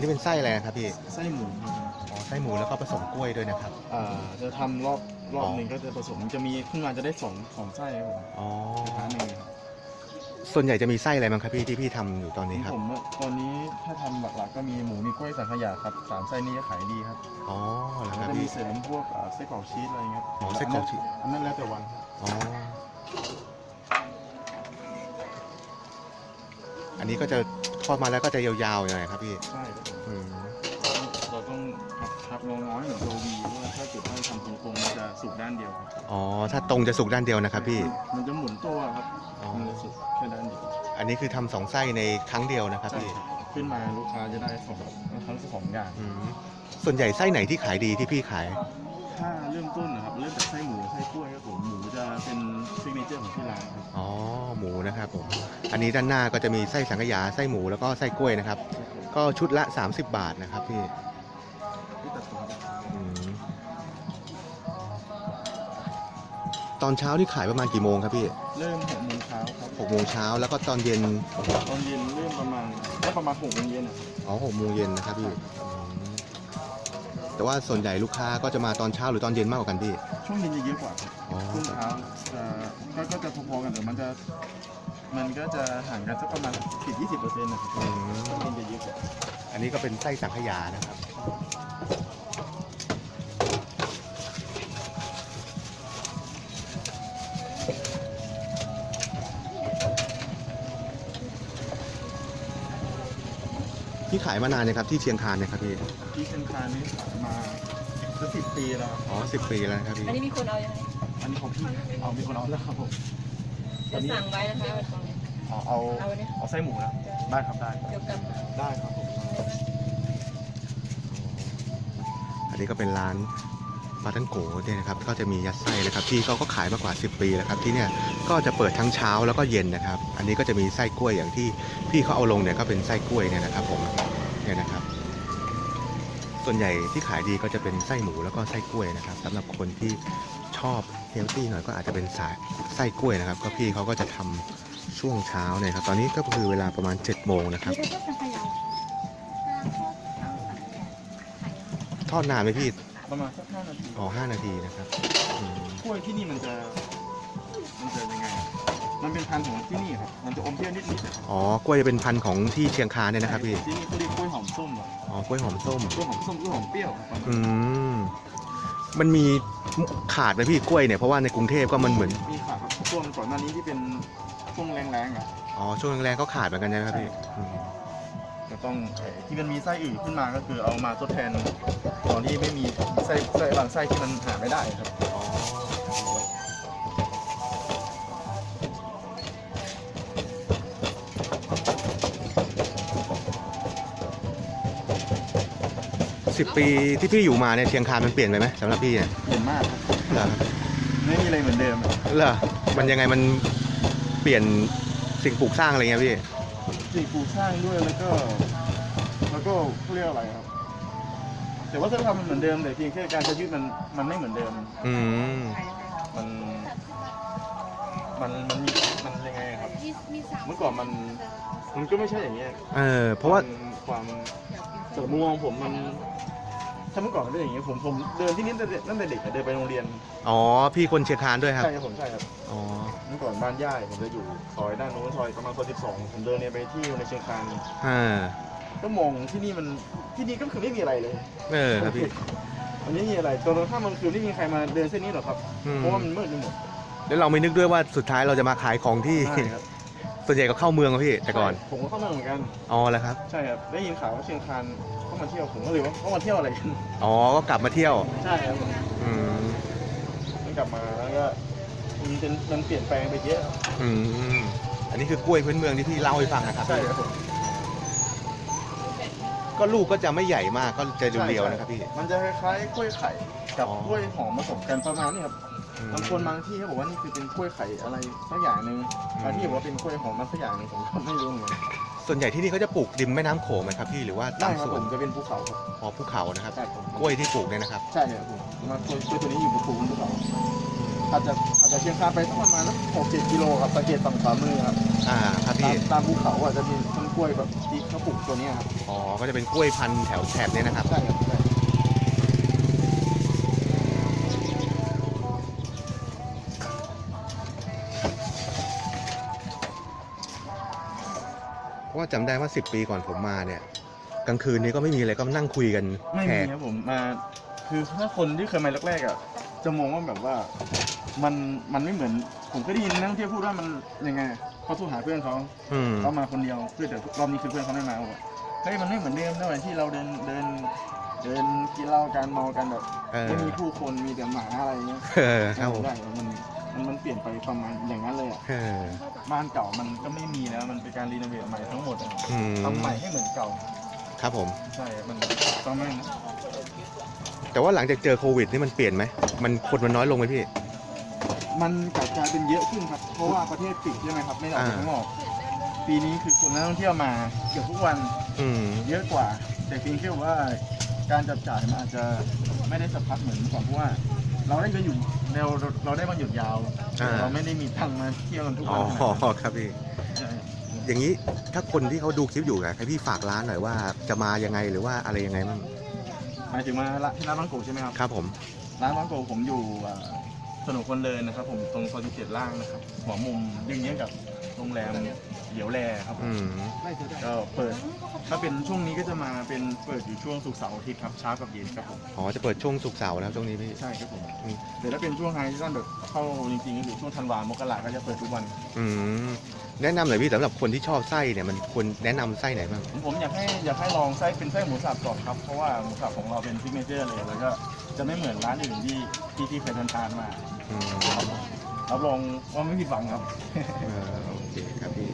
นนี้เป็นไส้อะไรนะครับพี่ไส้หมูครับอ๋อไส้หมูแล้วก็ผสมกล้วยด้วยนะครับ อ่าจะทำรอบรอบอ๋อหนึ่งก็จะผสมจะมีขึ้นมาจะได้สองสองไส้ครับผมอ๋อกระทะหนึ่งครับส่วนใหญ่จะมีไส้อะไรบ้างครับพี่ที่พี่ทำอยู่ตอนนี้ครับ ผมตอนนี้ถ้าทำหลักๆก็มีหมูมีกล้วยสังขยาครับสามไส้นี้จะขายดีครับอ๋อเหรอคแล้รับวจะมีพี่ เสริมพวกอ่าไส้กรอกชีสอะไรเงี้ยอ๋อไส้กรอกชีส อันนั้นแล้วแต่วันครับอ๋อ อันนี้ก็จะทอดมาแล้วก็จะยาวๆหน่อยครับพี่ใช่ครับผมอืมเราต้องพับงอๆให้เหมือนโรวีเพราะว่าถ้าเกิดว่าทำตรงๆมันจะสุกด้านเดียวครับอ๋อถ้าตรงจะสุกด้านเดียวนะครับพี่ มันจะหมุนตัวครับอ๋อ มันจะสุกแค่ด้านเดียวอันนี้คือทำสองไส้ในครั้งเดียวนะครับใช่พี่ครับขึ้นมาลูกค้าจะได้สองทั้งสองอย่าง อืมส่วนใหญ่ไส้ไหนที่ขายดีที่พี่ขาย ถ้าเริ่มต้นนะครับเริ่มจากไส้หมูไส้กล้วยครับผมหมูจะเป็นซิกเนเจอร์ของที่ร้านครับอ๋อหมูนะครับผมอันนี้ด้านหน้าก็จะมีไส้สังขยาไส้หมูแล้วก็ไส้กล้วยนะครับ ก็ชุดละ 30 บาทนะครับพี่ที่ตัดต่ออืมตอนเช้านี่ขายประมาณกี่โมงครับพี่เริ่มหกโมงเช้าครับหกโมงเช้าแล้วก็ตอนเย็นตอนเย็นเริ่มประมาณก็ประมาณหกโมงเย็นนะครับอ๋อหกโมงเย็นนะครับพี่อืม แต่ว่าส่วนใหญ่ลูกค้าก็จะมาตอนเช้าหรือตอนเย็นมากกว่ากันพี่ ช่วงเย็นจะเยอะกว่าครับอ๋อ ช่วงเช้าจะก็ก็จะพอๆกันแต่มันจะมันก็จะห่างกันสักประมาณสิบยี่สิบเปอร์เซ็นต์นะครับอืมช่วงเย็นจะเยอะกว่าอันนี้ก็เป็นไส้สังขยานะครับ พี่ขายมานานเนี่ยครับที่เชียงคานเนี่ยครับพี่ ที่เชียงคานนี่ขายมาจะสิบปีแล้วครับอ๋อสิบปีแล้วนะครับพี่ อันนี้มีคนเอายังไงอันนี้ของพี่เอามีคนเอาแล้วครับผมจะสั่งไว้นะคะวันก่อนเอาเอาเอาเนี่ยเอาไส้หมูนะได้ครับได้เดี๋ยวกลับมาได้ครับผมอันนี้ก็เป็นร้าน ปาทังโกเนี่ยนะครับก็จะมียัดไส้นะครับพี่เขาก็ขายมากว่า 10 ปีแล้วครับที่เนี่ยก็จะเปิดทั้งเช้าแล้วก็เย็นนะครับ อันนี้ก็จะมีไส้กล้วยอย่างที่พี่เขาเอาลงเนี่ยก็เป็นไส้กล้วยเนี่ยนะครับผมเนี่ยนะครับ ส่วนใหญ่ที่ขายดีก็จะเป็นไส้หมูแล้วก็ไส้กล้วยนะครับสำหรับคนที่ชอบเฮลตี้หน่อยก็อาจจะเป็นสายไส้กล้วยนะครับ ก็พี่เขาก็จะทำช่วงเช้าเนี่ยครับตอนนี้ก็คือเวลาประมาณ7จ็ดโมงนะครับมีแต่พวกสังขยาเอาสังขยาขายทอดนานไหมพี่ ประมาณสักห้านาทีอ๋อห้านาทีนะครับอืมกล้วยที่นี่มันจะมันจะยังไงอะมันเป็นพันธุ์ของที่นี่ครับ มันจะอมเปรี้ยวนิดๆนะครับอ๋อกล้วยจะเป็นพันธุ์ของที่เชียงคานเนี่ยนะครับพี่ ที่นี่เขาเรียกกล้วยหอมส้มอะอ๋อกล้วยหอมส้ม กล้วยหอมส้มกล้วยหอมเปรี้ยวครับอืม มันมีขาดไหมพี่กล้วยเนี่ย เพราะว่าในกรุงเทพก็มันเหมือน มีค่ะครับช่วงก่อนหน้านี้ที่เป็นช่วงแรงๆอะ อ๋อ ช่วงแรงๆก็ขาดเหมือนกันนะครับพี่อืม จะต้องเอ่อที่มันมีไส้อื่นขึ้นมาก็คือเอามาทดแทนตอนที่ไม่มีไส้ไส้บางไส้ที่มันหาไม่ได้ครับอ๋อสิบปีที่พี่อยู่มาเนี่ยเชียงคานมันเปลี่ยนไปไหมสำหรับพี่เนี่ยเปลี่ยนมากครับเหรอไม่มีอะไรเหมือนเดิมอะเหรอมันยังไงมันเปลี่ยนสิ่งปลูกสร้างอะไรเงี้ยพี่ สิ่งปลูกสร้างด้วยแล้วก็ แล้วก็เขาเรียกอะไรครับ แต่ว่าถ้าทำมันเหมือนเดิมแต่เพียงแค่การใช้ชีวิตมันมันไม่เหมือนเดิม อืม มัน มันมันมีมันยังไงครับมีมีสามเมื่อก่อนมัน มันก็ไม่ใช่อย่างเงี้ยเออ เพราะว่ามันความสำหรับมุมมองผมมัน ถ้าเมื่อก่อนมันเป็นอย่างเงี้ยผมผมเดินที่นี่ตั้งแต่ตั้งแต่เด็กอะเดินไปโรงเรียนอ๋อ พี่คนเชียงคานด้วยครับ ใช่ครับผมใช่ครับอ๋อ เมื่อก่อนบ้านย่ายผมจะอยู่ซอยด้านนู้นซอยประมาณซอย12ผมเดินเนี่ยไปที่ในเชียงคานอ่า ก็มองที่นี่มันที่นี่ก็คือไม่มีอะไรเลยเออครับพี่ มันไม่มีอะไรจนกระทั่งมันคือไม่มีใครมาเดินเส้นนี้หรอกครับอืม เพราะว่ามันมืดไปหมดแล้วเราไม่นึกด้วยว่าสุดท้ายเราจะมาขายของที่ ใช่ครับส่วนใหญ่ก็เข้าเมืองครับพี่แต่ก่อนผมก็เข้ามาเหมือนกัน อ๋อแล้วครับ ใช่ครับได้ยินข่าวว่าเชียงคานเข้า มาเที่ยวผมก็เลยว่าเข้ามาเที่ยวอะไรกันอ๋อก็กลับมาเที่ยว ใช่ครับผมอืมมันกลับมาแล้วก็มันเป็นมันเปลี่ยนแปลงไปเยอะอืมอันนี้คือกล้วยพื้นเมืองที่พี่เล่าให้ฟังนะครับใช่ครับผมก็ลูกก็จะไม่ใหญ่มากก็จะเรียวๆนะครับพี่ มันจะคล้ายๆกล้วยไข่กับอ๋อ กล้วยหอมผสมกันประมาณนี้ครับอืม บางคนบางที่เขาบอกว่านี่คือเป็นกล้วยไข่อะไรสักอย่างหนึ่งอืม บางที่บอกว่าเป็นกล้วยหอมมันสักอย่างหนึ่งผมก็ไม่รู้เหมือนกัน ส่วนใหญ่ที่นี่เขาจะปลูกริมแม่น้ำโขงไหมครับพี่หรือว่าได้ตามครับสผวนมจะเป็นภูเขาครับอ๋อภูเขานะครับ ใช่ผมกล้วยที่ปลูกเนี่ยนะครับใช่ครับผมมากล้วยกล้วยตัวนี้อยู่บนภูบนภูเขาอืมอาจจะอาจจะเชียงคานไปสักประมาณสักหกเจ็ดกิโลครับสังเกตฝั่งขวามือครับอ่าครับตาพี่มตามภูเขาอะจะมีต้นกล้วยแบบที่เขาปลูกตัวเนี้ยครับอ๋อก็จะเป็นกล้วยพันธุ์แถวแถบเนี้นะครับ ใช่ครับใช่ เพราะว่าจำได้ว่า 10 ปีก่อนผมมาเนี่ยกลางคืนนี้ก็ไม่มีอะไรก็นั่งคุยกันไม่แขมีกครับผมมาคือถ้าคนที่เคยมาแรกๆอะจะมองว่าแบบว่ามันมันไม่เหมือนผมก็ได้ยินนักท่องเที่ยวพูดว่ามันยังไงเขาโทรหาเพื่อนเขาอืมเขามาคนเดียวเพื่อแต่รอบนี้คือเพื่อนเขาไม่มาบอกเฮ้ยมันไม่เหมือนเดิมนะวันที่เราเดินเดิน เดินกินเหล้ากันเมากันแบบเออไม่มีผู้คนมีแต่หมาอะไรเงี้ยเออครับผม ได้มัน มันมันเปลี่ยนไปประมาณอย่างนั้นเลยอะเออ บ้านเก่ามันก็ไม่มีแล้วมันเป็นการรีโนเวทใหม่ทั้งหมดอะอืม ทำใหม่ให้เหมือนเก่า ครับผม ใช่ มันต้องไม่นะแต่ว่าหลังจากเจอโควิดนี่มันเปลี่ยนไหม มันคนมันน้อยลงไหมพี่ มันกลับกลายเป็นเยอะขึ้นครับ เพราะว่าประเทศปิดใช่ไหมครับ ไม่ได้ออกไปอ่าข้างนอก ปีนี้คือคนนักท่องเที่ยวมาเกือบทุกวัน อืม เยอะกว่า แต่เพียงแค่ว่าการจับจ่ายมันอาจจะไม่ได้สะพัดเหมือนเมื่อก่อนเพราะว่า เราได้ไปหยุดเราเราได้มาหยุดยาว อ่า เราไม่ได้มีตังค์มาเที่ยวกันทุกอ๋วัอนขนาดนั้นครับพี่ ใช่อย่างนี้ถ้าคนที่เขาดูคลิปอยู่อะให้พี่ฝากร้านหน่อยว่าจะมายังไงหรือว่าอะไรยังไงบ้างหมายถึงมาละที่ร้านบางโกใช่ไหมครับ ครับผม ร้านบางโกผมอยู่อ่าถนนคนเดินนะครับ ผมตรงซอยที่เจ็ดล่างนะครับหัวมุมดึงเนี้ยกับโรงแรม เหลียวแลครับผมอืมก็เปิด ถ้าเป็นช่วงนี้ก็จะมาเป็นเปิดอยู่ช่วงศุกร์เสาร์อาทิตย์ครับเช้ากับเย็นครับผมอ๋อจะเปิดช่วงศุกร์เสาร์นะครับช่วงนี้พี่ ใช่ครับผมอืม เดี๋ยวถ้าเป็นช่วงไฮซีซั่นแบบเข้าจริงๆก็คือช่วงธันวามกราก็จะเปิดทุกวันอืมแนะนำหน่อยพี่สำหรับคนที่ชอบไส้เนี่ยมันควรแนะนำไส้ไหนบ้างผมอยากให้อยากให้ลองไส้เป็นไส้หมูสับก่อนครับเพราะว่าหมูสับของเราเป็นซิกเนเจอร์เลยแล้วก็จะไม่เหมือนร้านอื่นที่ที่ที่เคยทานๆมาอืมรับรองว่าไม่ผิดหวังครับอื